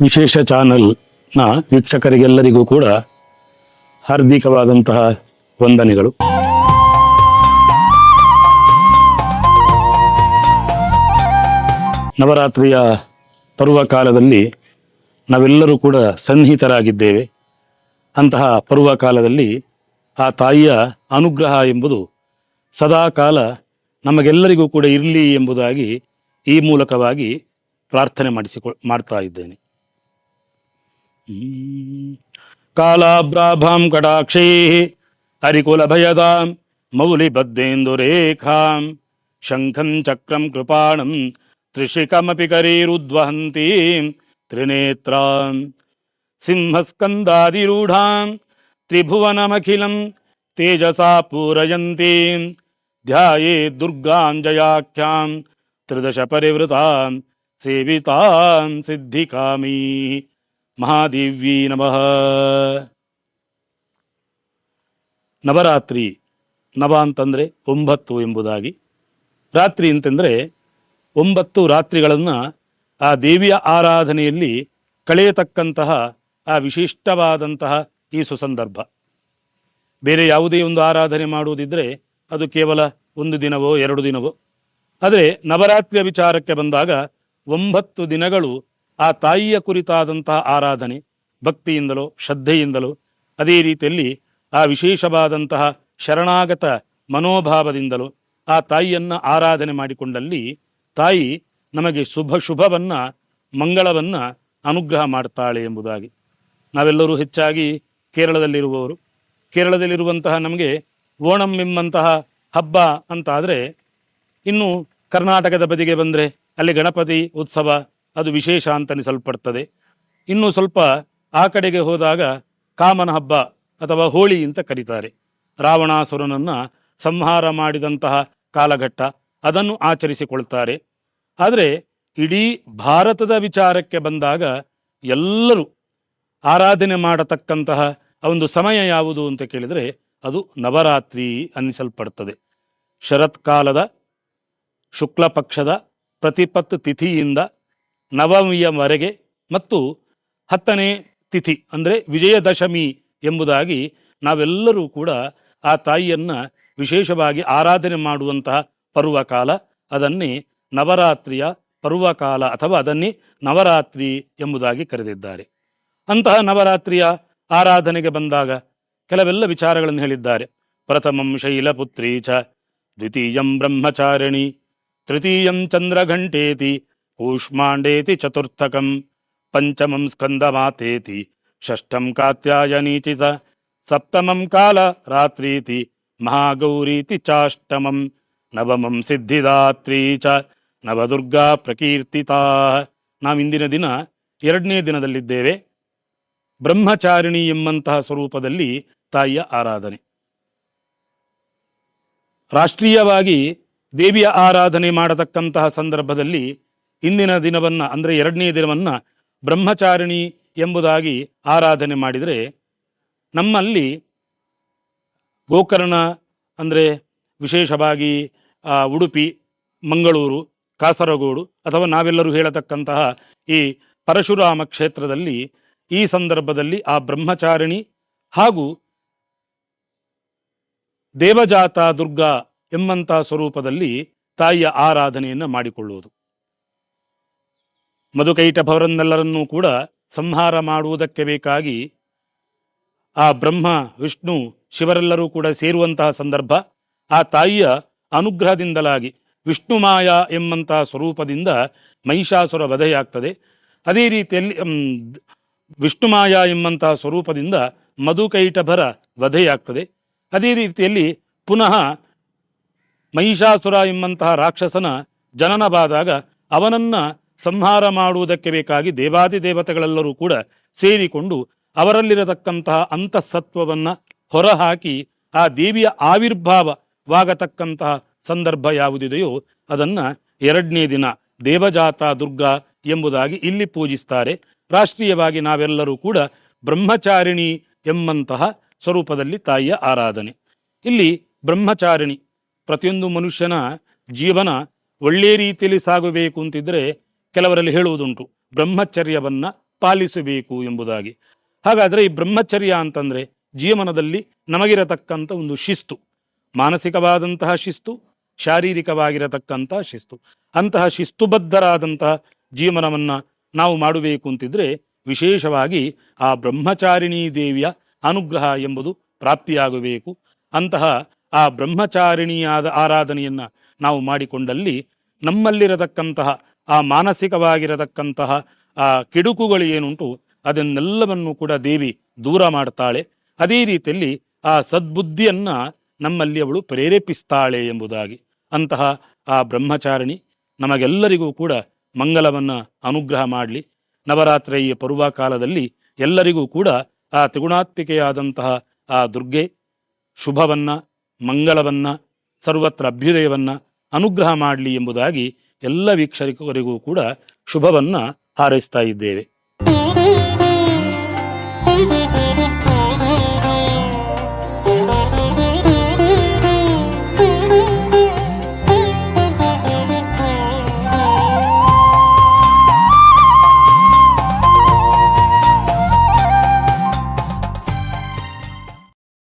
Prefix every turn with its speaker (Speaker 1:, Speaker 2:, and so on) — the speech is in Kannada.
Speaker 1: ವಿಶೇಷ ಚಾನಲ್ನ ವೀಕ್ಷಕರಿಗೆಲ್ಲರಿಗೂ ಕೂಡ ಹಾರ್ದಿಕವಾದಂತಹ ವಂದನೆಗಳು. ನವರಾತ್ರಿಯ ಪರ್ವಕಾಲದಲ್ಲಿ ನಾವೆಲ್ಲರೂ ಕೂಡ ಸನ್ನಿಹಿತರಾಗಿದ್ದೇವೆ. ಅಂತಹ ಪರ್ವಕಾಲದಲ್ಲಿ ಆ ತಾಯಿಯ ಅನುಗ್ರಹ ಎಂಬುದು ಸದಾಕಾಲ ನಮಗೆಲ್ಲರಿಗೂ ಕೂಡ ಇರಲಿ ಎಂಬುದಾಗಿ ಈ ಮೂಲಕವಾಗಿ ಪ್ರಾರ್ಥನೆ ಮಾಡಿಸಿಕೊ, ಮಾಡ್ತಾ ಇದ್ದೇನೆ. कालाब्राभां कटाक्षैः, हरिकुलभयतां, मौलिबद्धेन्दुरेखां, शङ्खं चक्रं कृपाणं त्रिशिकमपि करीरुद्वहन्तीं, त्रिनेत्रां, सिंहस्कन्दादिरूढां, त्रिभुवनमखिलं तेजसा पूरयन्तीं ध्याये दुर्गाञ्जयाख्यां, त्रिदशपरिवृतां, सेवितां सिद्धिकामी। ಮಹಾದೇವ್ಯೀ ನಮಃ. ನವರಾತ್ರಿ ನವ ಅಂತಂದರೆ ಒಂಬತ್ತು ಎಂಬುದಾಗಿ. ರಾತ್ರಿ ಅಂತಂದರೆ ಒಂಬತ್ತು ರಾತ್ರಿಗಳನ್ನು ಆ ದೇವಿಯ ಆರಾಧನೆಯಲ್ಲಿ ಕಳೆಯತಕ್ಕಂತಹ ಆ ವಿಶಿಷ್ಟವಾದಂತಹ ಈ ಸುಸಂದರ್ಭ. ಬೇರೆ ಯಾವುದೇ ಒಂದು ಆರಾಧನೆ ಮಾಡುವುದಿದ್ದರೆ ಅದು ಕೇವಲ ಒಂದು ದಿನವೋ, ಎರಡು ದಿನವೋ. ಆದರೆ ನವರಾತ್ರಿಯ ವಿಚಾರಕ್ಕೆ ಬಂದಾಗ ಒಂಬತ್ತು ದಿನಗಳು ಆ ತಾಯಿಯ ಕುರಿತಾದಂತಹ ಆರಾಧನೆ, ಭಕ್ತಿಯಿಂದಲೋ, ಶ್ರದ್ಧೆಯಿಂದಲೋ, ಅದೇ ರೀತಿಯಲ್ಲಿ ಆ ವಿಶೇಷವಾದಂತಹ ಶರಣಾಗತ ಮನೋಭಾವದಿಂದಲೋ ಆ ತಾಯಿಯನ್ನು ಆರಾಧನೆ ಮಾಡಿಕೊಂಡಲ್ಲಿ ತಾಯಿ ನಮಗೆ ಶುಭ ಶುಭವನ್ನು, ಮಂಗಳವನ್ನು ಅನುಗ್ರಹ ಮಾಡ್ತಾಳೆ ಎಂಬುದಾಗಿ. ನಾವೆಲ್ಲರೂ ಹೆಚ್ಚಾಗಿ ಕೇರಳದಲ್ಲಿರುವವರು. ಕೇರಳದಲ್ಲಿರುವಂತಹ ನಮಗೆ ಓಣಂ ಎಂಬಂತಹ ಹಬ್ಬ ಅಂತ ಆದರೆ ಇನ್ನು ಕರ್ನಾಟಕದ ಬದಿಗೆ ಬಂದರೆ ಅಲ್ಲಿ ಗಣಪತಿ ಉತ್ಸವ ಅದು ವಿಶೇಷ ಅಂತನಿಸಲ್ಪಡ್ತದೆ. ಇನ್ನು ಸ್ವಲ್ಪ ಆ ಕಡೆಗೆ ಹೋದಾಗ ಕಾಮನ ಹಬ್ಬ ಅಥವಾ ಹೋಳಿ ಅಂತ ಕರೀತಾರೆ. ರಾವಣಾಸುರನನ್ನು ಸಂಹಾರ ಮಾಡಿದಂತಹ ಕಾಲಘಟ್ಟ ಅದನ್ನು ಆಚರಿಸಿಕೊಳ್ತಾರೆ. ಆದರೆ ಇಡೀ ಭಾರತದ ವಿಚಾರಕ್ಕೆ ಬಂದಾಗ ಎಲ್ಲರೂ ಆರಾಧನೆ ಮಾಡತಕ್ಕಂತಹ ಒಂದು ಸಮಯ ಯಾವುದು ಅಂತ ಕೇಳಿದರೆ ಅದು ನವರಾತ್ರಿ ಅನ್ನಿಸಲ್ಪಡ್ತದೆ. ಶರತ್ಕಾಲದ ಶುಕ್ಲ ಪಕ್ಷದ ಪ್ರತಿಪತ್ತು ತಿಥಿಯಿಂದ ನವಮಿಯವರೆಗೆ ಮತ್ತು ಹತ್ತನೇ ತಿಥಿ ಅಂದರೆ ವಿಜಯದಶಮಿ ಎಂಬುದಾಗಿ ನಾವೆಲ್ಲರೂ ಕೂಡ ಆ ತಾಯಿಯನ್ನ ವಿಶೇಷವಾಗಿ ಆರಾಧನೆ ಮಾಡುವಂತಹ ಪರ್ವಕಾಲ, ಅದನ್ನೇ ನವರಾತ್ರಿಯ ಪರ್ವಕಾಲ ಅಥವಾ ಅದನ್ನೇ ನವರಾತ್ರಿ ಎಂಬುದಾಗಿ ಕರೆದಿದ್ದಾರೆ. ಅಂತಹ ನವರಾತ್ರಿಯ ಆರಾಧನೆಗೆ ಬಂದಾಗ ಕೆಲವೆಲ್ಲ ವಿಚಾರಗಳನ್ನು ಹೇಳಿದ್ದಾರೆ. ಪ್ರಥಮಂ ಶೈಲಪುತ್ರೀ ಚ ದ್ವಿತೀಯಂ ಬ್ರಹ್ಮಚಾರಿಣಿ, ತೃತೀಯಂ ಚಂದ್ರಘಂಟೇತಿ ಕೂಷ್ಮಾಂಡೇತಿ ಚತುರ್ಥಕಂ ಪಂಚಮಂ ಸ್ಕಂದಮಾತೇತಿ ಷಷ್ಠಂ ಕಾತ್ಯಾಯನೀತಿ ಚ ಸಪ್ತಮಂ ಕಾಲ ರಾತ್ರೀತಿ ಮಹಾಗೌರೀತಿ ಚಾಷ್ಟಮಂ ನವಮಂ ಸಿದ್ಧಿದಾತ್ರೀ ಚ ನವದುರ್ಗಾ ಪ್ರಕೀರ್ತಿತಾ ನಾವಿಂದಿನ ದಿನ ಎರಡನೇ ದಿನದಲ್ಲಿದ್ದೇವೆ. ಬ್ರಹ್ಮಚಾರಿಣಿ ಎಂಬಂತಹ ಸ್ವರೂಪದಲ್ಲಿ ತಾಯಿಯ ಆರಾಧನೆ. ರಾಷ್ಟ್ರೀಯವಾಗಿ ದೇವಿಯ ಆರಾಧನೆ ಮಾಡತಕ್ಕಂತಹ ಸಂದರ್ಭದಲ್ಲಿ ಇಂದಿನ ದಿನವನ್ನು, ಅಂದರೆ ಎರಡನೇ ದಿನವನ್ನು ಬ್ರಹ್ಮಚಾರಿಣಿ ಎಂಬುದಾಗಿ ಆರಾಧನೆ ಮಾಡಿದರೆ ನಮ್ಮಲ್ಲಿ ಗೋಕರ್ಣ, ಅಂದರೆ ವಿಶೇಷವಾಗಿ ಉಡುಪಿ, ಮಂಗಳೂರು, ಕಾಸರಗೋಡು ಅಥವಾ ನಾವೆಲ್ಲರೂ ಹೇಳತಕ್ಕಂತಹ ಈ ಪರಶುರಾಮ ಕ್ಷೇತ್ರದಲ್ಲಿ ಈ ಸಂದರ್ಭದಲ್ಲಿ ಆ ಬ್ರಹ್ಮಚಾರಿಣಿ ಹಾಗೂ ದೇವಜಾತ ದುರ್ಗಾ ಎಂಬಂತಹ ಸ್ವರೂಪದಲ್ಲಿ ತಾಯಿಯ ಆರಾಧನೆಯನ್ನು ಮಾಡಿಕೊಳ್ಳುವುದು. ಮಧುಕೈಟಭವರನ್ನೆಲ್ಲರನ್ನೂ ಕೂಡ ಸಂಹಾರ ಮಾಡುವುದಕ್ಕೆ ಬೇಕಾಗಿ ಆ ಬ್ರಹ್ಮ, ವಿಷ್ಣು, ಶಿವರೆಲ್ಲರೂ ಕೂಡ ಸೇರುವಂತಹ ಸಂದರ್ಭ, ಆ ತಾಯಿಯ ಅನುಗ್ರಹದಿಂದಲಾಗಿ ವಿಷ್ಣು ಮಾಯಾ ಎಂಬಂತಹ ಸ್ವರೂಪದಿಂದ ಮಹಿಷಾಸುರ ವಧೆಯಾಗ್ತದೆ. ಅದೇ ರೀತಿಯಲ್ಲಿ ವಿಷ್ಣು ಮಾಯಾ ಎಂಬಂತಹ ಸ್ವರೂಪದಿಂದ ಮಧುಕೈಟಭರ ವಧೆಯಾಗ್ತದೆ. ಅದೇ ರೀತಿಯಲ್ಲಿ ಪುನಃ ಮಹಿಷಾಸುರ ಎಂಬಂತಹ ರಾಕ್ಷಸನ ಜನನವಾದಾಗ ಅವನನ್ನ ಸಂಹಾರ ಮಾಡುವುದಕ್ಕೆ ಬೇಕಾಗಿ ದೇವಾದಿ ದೇವತೆಗಳೆಲ್ಲರೂ ಕೂಡ ಸೇರಿಕೊಂಡು ಅವರಲ್ಲಿರತಕ್ಕಂತಹ ಅಂತಃಸತ್ವವನ್ನು ಹೊರಹಾಕಿ ಆ ದೇವಿಯ ಆವಿರ್ಭಾವವಾಗತಕ್ಕಂತಹ ಸಂದರ್ಭ ಯಾವುದಿದೆಯೋ ಅದನ್ನು ಎರಡನೇ ದಿನ ದೇವಜಾತ ದುರ್ಗಾ ಎಂಬುದಾಗಿ ಇಲ್ಲಿ ಪೂಜಿಸ್ತಾರೆ. ರಾಷ್ಟ್ರೀಯವಾಗಿ ನಾವೆಲ್ಲರೂ ಕೂಡ ಬ್ರಹ್ಮಚಾರಿಣಿ ಎಂಬಂತಹ ಸ್ವರೂಪದಲ್ಲಿ ತಾಯಿಯ ಆರಾಧನೆ. ಇಲ್ಲಿ ಬ್ರಹ್ಮಚಾರಿಣಿ ಪ್ರತಿಯೊಂದು ಮನುಷ್ಯನ ಜೀವನ ಒಳ್ಳೆಯ ರೀತಿಯಲ್ಲಿ ಸಾಗಬೇಕು ಅಂತಿದ್ರೆ ಕೆಲವರಲ್ಲಿ ಹೇಳುವುದುಂಟು, ಬ್ರಹ್ಮಚರ್ಯವನ್ನು ಪಾಲಿಸಬೇಕು ಎಂಬುದಾಗಿ. ಹಾಗಾದರೆ ಈ ಬ್ರಹ್ಮಚರ್ಯ ಅಂತಂದ್ರೆ ಜೀವನದಲ್ಲಿ ನಮಗಿರತಕ್ಕಂಥ ಒಂದು ಶಿಸ್ತು, ಮಾನಸಿಕವಾದಂತಹ ಶಿಸ್ತು ಶಾರೀರಿಕವಾಗಿರತಕ್ಕಂತಹ ಶಿಸ್ತು. ಅಂತಹ ಶಿಸ್ತುಬದ್ಧರಾದಂತಹ ಜೀವನವನ್ನ ನಾವು ಮಾಡಬೇಕು ಅಂತಿದ್ರೆ ವಿಶೇಷವಾಗಿ ಆ ಬ್ರಹ್ಮಚಾರಿಣೀ ದೇವಿಯ ಅನುಗ್ರಹ ಎಂಬುದು ಪ್ರಾಪ್ತಿಯಾಗಬೇಕು. ಅಂತಹ ಆ ಬ್ರಹ್ಮಚಾರಿಣಿಯಾದ ಆರಾಧನೆಯನ್ನ ನಾವು ಮಾಡಿಕೊಂಡಲ್ಲಿ ನಮ್ಮಲ್ಲಿರತಕ್ಕಂತಹ ಆ ಮಾನಸಿಕವಾಗಿರತಕ್ಕಂತಹ, ಆ ಕಿಡುಕುಗಳು ಏನುಂಟು, ಅದನ್ನೆಲ್ಲವನ್ನು ಕೂಡ ದೇವಿ ದೂರ ಮಾಡ್ತಾಳೆ. ಅದೇ ರೀತಿಯಲ್ಲಿ ಆ ಸದ್ಬುದ್ಧಿಯನ್ನ ನಮ್ಮಲ್ಲಿ ಅವಳು ಪ್ರೇರೇಪಿಸ್ತಾಳೆ ಎಂಬುದಾಗಿ. ಅಂತಹ ಆ ಬ್ರಹ್ಮಚಾರಿಣಿ ನಮಗೆಲ್ಲರಿಗೂ ಕೂಡ ಮಂಗಲವನ್ನು ಅನುಗ್ರಹ ಮಾಡಲಿ. ನವರಾತ್ರಿಯ ಪರ್ವ ಕಾಲದಲ್ಲಿ ಎಲ್ಲರಿಗೂ ಕೂಡ ಆ ತ್ರಿಗುಣಾತ್ಮಿಕೆಯಾದಂತಹ ಆ ದುರ್ಗೆ ಶುಭವನ್ನ ಮಂಗಳವನ್ನ ಸರ್ವತ್ರ ಅಭ್ಯುದಯವನ್ನ ಅನುಗ್ರಹ ಮಾಡಲಿ ಎಂಬುದಾಗಿ ಎಲ್ಲ ವೀಕ್ಷಕರಿಗೂ ಕೂಡ ಶುಭವನ್ನ ಹಾರೈಸ್ತಾ ಇದ್ದೇವೆ.